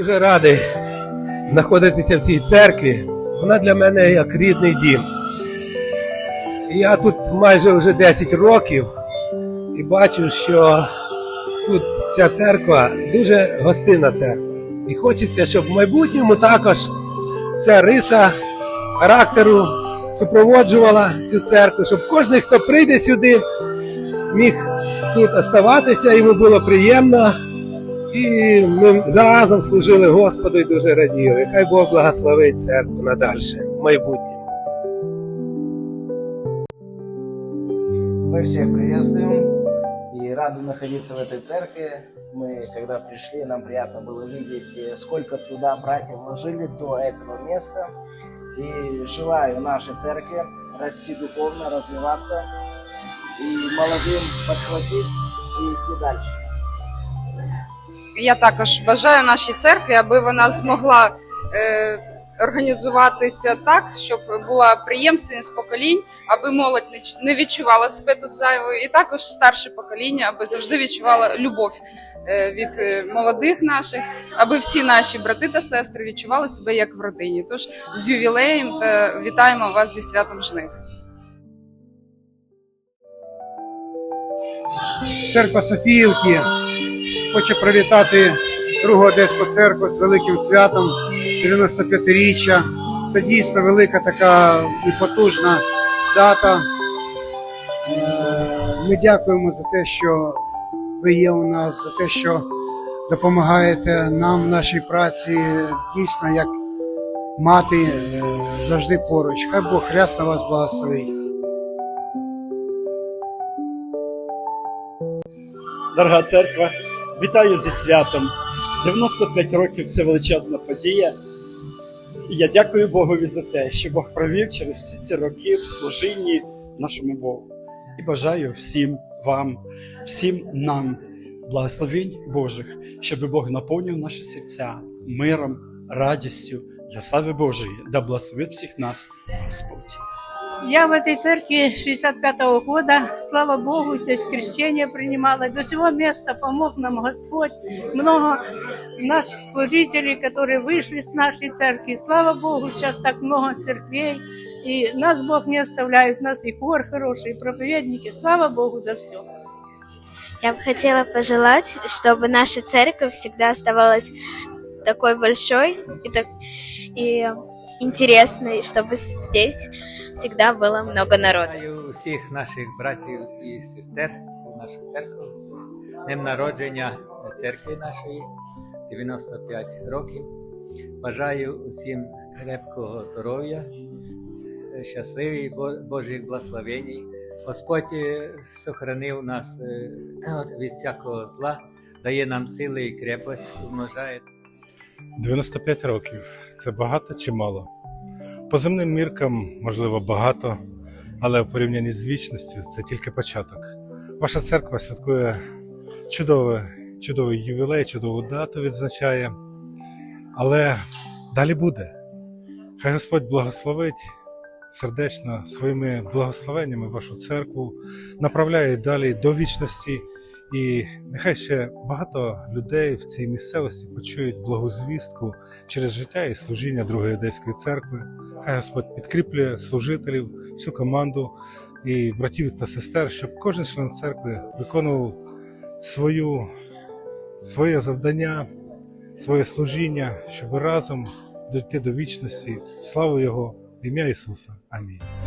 Дуже радий знаходитися в цій церкві. Вона для мене як рідний дім. Я тут майже вже 10 років і бачу, що тут ця церква дуже гостинна церква. І хочеться, щоб в майбутньому також ця риса характеру супроводжувала цю церкву, щоб кожен, хто прийде сюди, міг тут оставатися, йому було приємно. І ми разом служили Господу і дуже раділи. Хай Бог благословить церкву надальше в майбутньому. Мы всех приветствуем и рады находиться в этой церкви. Мы, когда пришли, нам приятно было видеть, э, сколько труда братья вложили до этого места. И желаю нашей церкви расти духовно, развиваться и молодым подхватить и идти дальше. Я також бажаю нашій церкві, аби вона змогла е, організуватися так, щоб була приємственність поколінь, аби молодь не відчувала себе тут зайвою, і також старше покоління, аби завжди відчувала любов е, від е, молодих наших, аби всі наші брати та сестри відчували себе як в родині. Тож з ювілеєм та вітаємо вас зі святом жнив. Церква Софіївки хоче привітати Другу Одеську церкву з великим святом 95-річчя. Це дійсно велика така і потужна дата. Е, Ми дякуємо за те, що ви є у нас, за те, що допомагаєте нам в нашій праці. Дійсно, як мати е, завжди поруч. Хай Бог рясно вас благословить. Дорога церква, вітаю зі святом. 95 років це величезна подія. І я дякую Богові за те, що Бог провів через всі ці роки в служінні нашому Богу. І бажаю всім вам, всім нам благословень Божих, щоб Бог наповнив наші серця миром, радістю для слави Божої, да благословить всіх нас Господь. Я в этой церкви 65-го года, слава Богу, здесь крещение принимала. До сего места помог нам Господь. Много наших служителей, которые вышли с нашей церкви. Слава Богу, сейчас так много церквей. И нас Бог не оставляет, у нас и хор хороший, и проповедники. Слава Богу за все. Я бы хотела пожелать, чтобы наша церковь всегда оставалась такой большой и, так, и интересной, чтобы здесь всегда было много народу. Вітаю наших братів і сестер, всю нашу церкву з днем народження церкви нашої 95 років. Бажаю усім крепкого здоров'я, щасливі Бо- Божих благословень. Господь е, сохранив нас е, від всякого зла, дає нам сили і крепость, умножає 95 років це багато чи мало? По земним міркам, можливо, багато, але в порівнянні з вічністю це тільки початок. Ваша церква святкує чудове, чудовий ювілей, чудову дату відзначає, але далі буде. Хай Господь благословить сердечно своїми благословеннями вашу церкву, направляє далі до вічності. І нехай ще багато людей в цій місцевості почують благу звістку через життя і служіння Другої Одеської церкви. Хай Господь підкріплює служителів, всю команду і братів та сестер, щоб кожен член церкви виконував свою, своє завдання, своє служіння, щоб разом дійти до вічності. В Славу Його, в ім'я Ісуса. Амінь.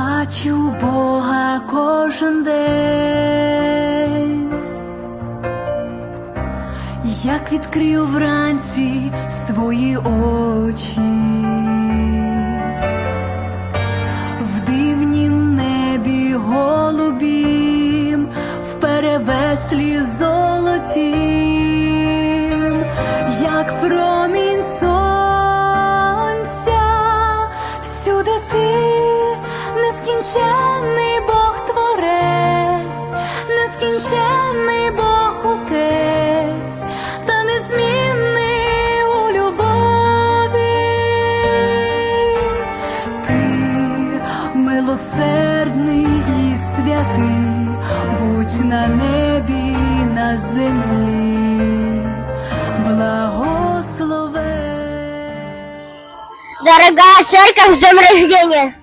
Бачу Бога кожен день, як відкрив вранці свої очі, в дивнім небі голубім, в перевеслі золотім, як промінь сонця, Дорогая церковь, с днем рождения!